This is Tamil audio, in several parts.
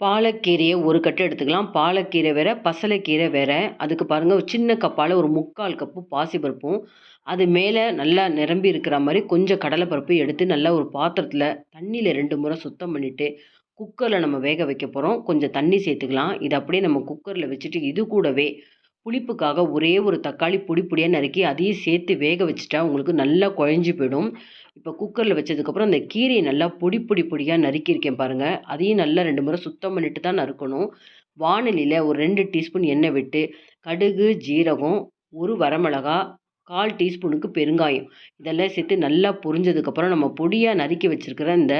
பாலக்கீரையை ஒரு கட்டு எடுத்துக்கலாம். பாலக்கீரை வேறு பசலைக்கீரை வேறு. அதுக்கு பாருங்கள் ஒரு சின்ன கப்பால் ஒரு முக்கால் கப்பு பாசிப்பருப்பும் அது மேலே நல்லா நிரம்பி இருக்கிற மாதிரி கொஞ்சம் கடலைப்பருப்பு எடுத்து நல்லா ஒரு பாத்திரத்தில் தண்ணியில் ரெண்டு முறை சுத்தம் பண்ணிவிட்டு குக்கரில் நம்ம வேக வைக்க போகிறோம் கொஞ்சம் தண்ணி சேர்த்துக்கலாம். இது அப்படியே நம்ம குக்கரில் வச்சுட்டு இது கூடவே புளிப்புக்காக ஒரே ஒரு தக்காளி பொடி பொடியாக நறுக்கி அதையும் சேர்த்து வேக வச்சுட்டா உங்களுக்கு நல்லா குழஞ்சி போயிடும். இப்போ குக்கரில் வச்சதுக்கப்புறம் அந்த கீரையை நல்லா பொடி பொடி பொடியாக நறுக்கியிருக்கேன் பாருங்கள் அதையும் நல்லா ரெண்டு முறை சுத்தம் பண்ணிட்டு தான் நறுக்கணும். வானிலையில் ஒரு ரெண்டு டீஸ்பூன் எண்ணெய் விட்டு கடுகு ஜீரகம் ஒரு வரமிளகா கால் டீஸ்பூனுக்கு பெருங்காயம். இதெல்லாம் சேர்த்து நல்லா பொரிஞ்சதுக்கப்புறம் நம்ம பொடியாக நறுக்கி வச்சுருக்கிற இந்த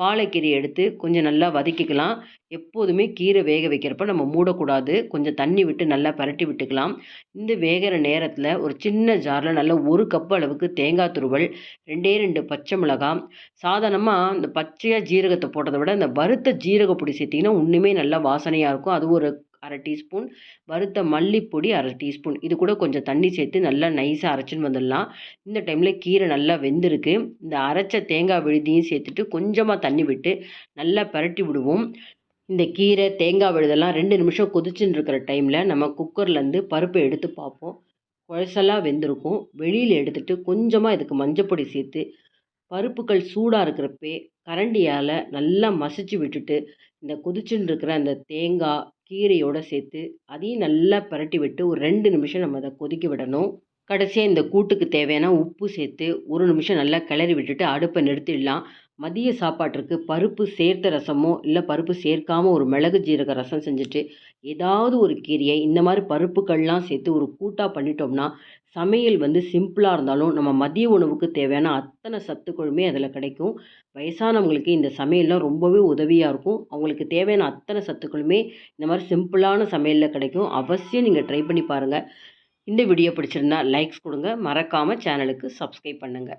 பாலைக்கீரை எடுத்து கொஞ்சம் நல்லா வதக்கிக்கலாம். எப்போதுமே கீரை வேக வைக்கிறப்ப நம்ம மூடக்கூடாது. கொஞ்சம் தண்ணி விட்டு நல்லா பரட்டி விட்டுக்கலாம். இந்த வேகிற நேரத்தில் ஒரு சின்ன ஜாரில் நல்லா ஒரு கப் அளவுக்கு தேங்காய் துருவல் ரெண்டே ரெண்டு பச்சை மிளகாய் சாதாரணமாக இந்த பச்சையாக ஜீரகத்தை போட்டதை விட இந்த வறுத்த ஜீரக பொடி சேர்த்திங்கன்னா இன்னுமே நல்லா வாசனையாக இருக்கும். அது ஒரு அரை டீஸ்பூன் வறுத்த மல்லிப்பொடி அரை டீஸ்பூன். இது கூட கொஞ்சம் தண்ணி சேர்த்து நல்லா நைஸாக அரைச்சின்னு வந்துடலாம். இந்த டைமில் கீரை நல்லா வெந்திருக்கு. இந்த அரைச்ச தேங்காய் விழுதியும் சேர்த்துட்டு கொஞ்சமாக தண்ணி விட்டு நல்லா பரட்டி விடுவோம். இந்த கீரை தேங்காய் விழுதெல்லாம் ரெண்டு நிமிஷம் கொதிச்சுன்னு இருக்கிற டைமில் நம்ம குக்கர்லேருந்து பருப்பை எடுத்து பார்ப்போம். குழசலாக வெந்திருக்கும். வெளியில் எடுத்துகிட்டு கொஞ்சமாக இதுக்கு மஞ்சப்பொடி சேர்த்து பருப்புகள் சூடாக இருக்கிறப்பே கரண்டியால் நல்லா மசிச்சு விட்டுட்டு இந்த கொதிச்சுன்னு இருக்கிற அந்த தேங்காய் கீரையோடு சேர்த்து அதையும் நல்லா பிரட்டி விட்டு ஒரு ரெண்டு நிமிஷம் நம்ம அதை கொதிக்க விடணும். கடைசியாக இந்த கூட்டுக்கு தேவையான உப்பு சேர்த்து ஒரு நிமிஷம் நல்லா கிளறி விட்டுட்டு அடுப்பை நிறுத்திடலாம். மதிய சாப்பாட்டிற்கு பருப்பு சேர்த்த ரசமோ இல்லை பருப்பு சேர்க்காமல் ஒரு மிளகு ஜீரக ரசம் செஞ்சுட்டு ஏதாவது ஒரு கீரையை இந்த மாதிரி பருப்புகள்லாம் சேர்த்து ஒரு கூட்டாக பண்ணிட்டோம்னா சமையல் வந்து சிம்பிளாக இருந்தாலும் நம்ம மதிய உணவுக்கு தேவையான அத்தனை சத்துக்களுமே அதில் கிடைக்கும். வயசானவங்களுக்கு இந்த சமையல்லாம் ரொம்பவே உதவியாக இருக்கும். அவங்களுக்கு தேவையான அத்தனை சத்துக்களுமே இந்த மாதிரி சிம்பிளான சமையலில் கிடைக்கும். அவசியம் நீங்கள் ட்ரை பண்ணி பாருங்கள் இந்த வீடியோ பிடிச்சிருந்தா லைக்ஸ் கொடுங்க. மறக்காமல் சேனலுக்கு சப்ஸ்கிரைப் பண்ணுங்கள்